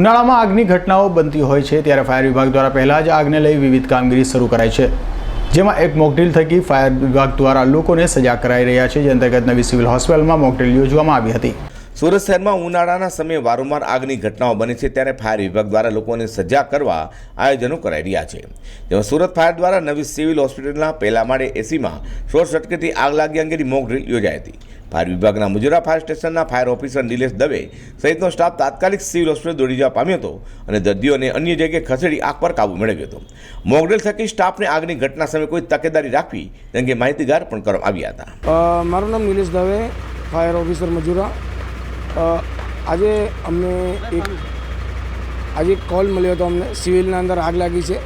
ઉનાળામાં આગની ઘટનાઓ બનતી હોય છે ત્યારે ફાયર વિભાગ દ્વારા પહેલાં જ આગને લઈ વિવિધ કામગીરી શરૂ કરાઈ છે. જેમાં એક મોકડ્રીલ થકી ફાયર વિભાગ દ્વારા લોકોને સજાગ કરાઈ રહ્યા છે, જે અંતર્ગત નવી સિવિલ હોસ્પિટલમાં મોકડ્રીલ યોજવામાં આવી હતી. સુરત શહેરમાં ઉનાળાના સમયે વારંવાર આગની ઘટનાઓ બની છે ત્યારે ફાયર વિભાગ દ્વારા લોકોને સજાગ કરવા આયોજનો કરાઈ રહ્યા છે. જેમાં સુરત ફાયર દ્વારા નવી સિવિલ હોસ્પિટલના પહેલા માળે એસીમાં શોર્ટ સર્કિટથી આગ લાગી અંગેની મોક યોજાઈ હતી. ફાયર વિભાગના મુજરા ફાયર સ્ટેશનના ફાયર ઓફિસર નિલેશ દવે સહિતનો સ્ટાફ તાત્કાલિક સિવિલ હોસ્પિટલ દોડી જવા પામ્યો હતો અને દર્દીઓને અન્ય જગ્યાએ ખસેડી આગ પર કાબુ મેળવ્યો હતો. મોકડ્રીલ થકી સ્ટાફને આગની ઘટના સમયે કોઈ તકેદારી રાખવી તે અંગે માહિતીગાર પણ કરવામાં આવ્યા હતા. મારું નામ નિલેશ દવે ફાયર ઓફિસર મજુરા. આજે અમને એક, આજે કોલ મળ્યો હતો અમને. સિવિલના અંદર આગ લાગી છે.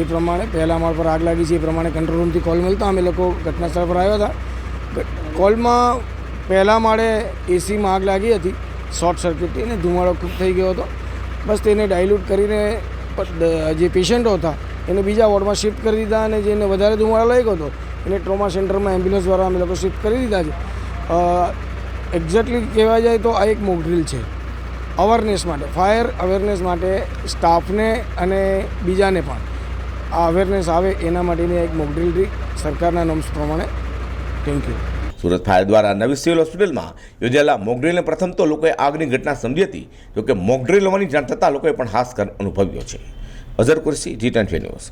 એ પ્રમાણે, પહેલા માળ પર આગ લાગી છે, એ પ્રમાણે કંટ્રોલ રૂમથી કોલ મળતા અમે લોકો ઘટના સ્થળ પર આવ્યા હતા. કોલમાં પહેલા માળે એસીમાં આગ લાગી હતી, શોર્ટ સર્કિટથી અને ધુમાડો ખૂબ થઈ ગયો હતો. બસ તેને ડાયલ્યુટ કરીને જે પેશન્ટો હતા, એને બીજા વોર્ડમાં શિફ્ટ કરી દીધા અને જેને વધારે ધુમાડો લાગ્યો હતો, એને ટ્રોમા સેન્ટરમાં એમ્બ્યુલન્સ દ્વારા અમે લોકો શિફ્ટ કરી દીધા છે. એક્ઝેક્ટલી કહેવા જાય તો આ એક મોકડ્રીલ છે. અવેરનેસ માટે ફાયર અવેરનેસ માટે સ્ટાફને અને બીજાને પણ. આ અવેરનેસ આવે એના માટેની એક મોકડ્રીલ સરકારના નોમ્સ પ્રમાણે. થેન્ક યુ સુરત ફાયર દ્વારા નવી સિવિલ હોસ્પિટલમાં યોજાયેલા મોકડ્રીલને પ્રથમ તો લોકોએ આગની ઘટના સમજી હતી, જોકે મોકડ્રીલ હોવાની જાણ થતાં લોકોએ પણ હાશ અનુભવ્યો છે. Azhar Qureshi, G twenty news.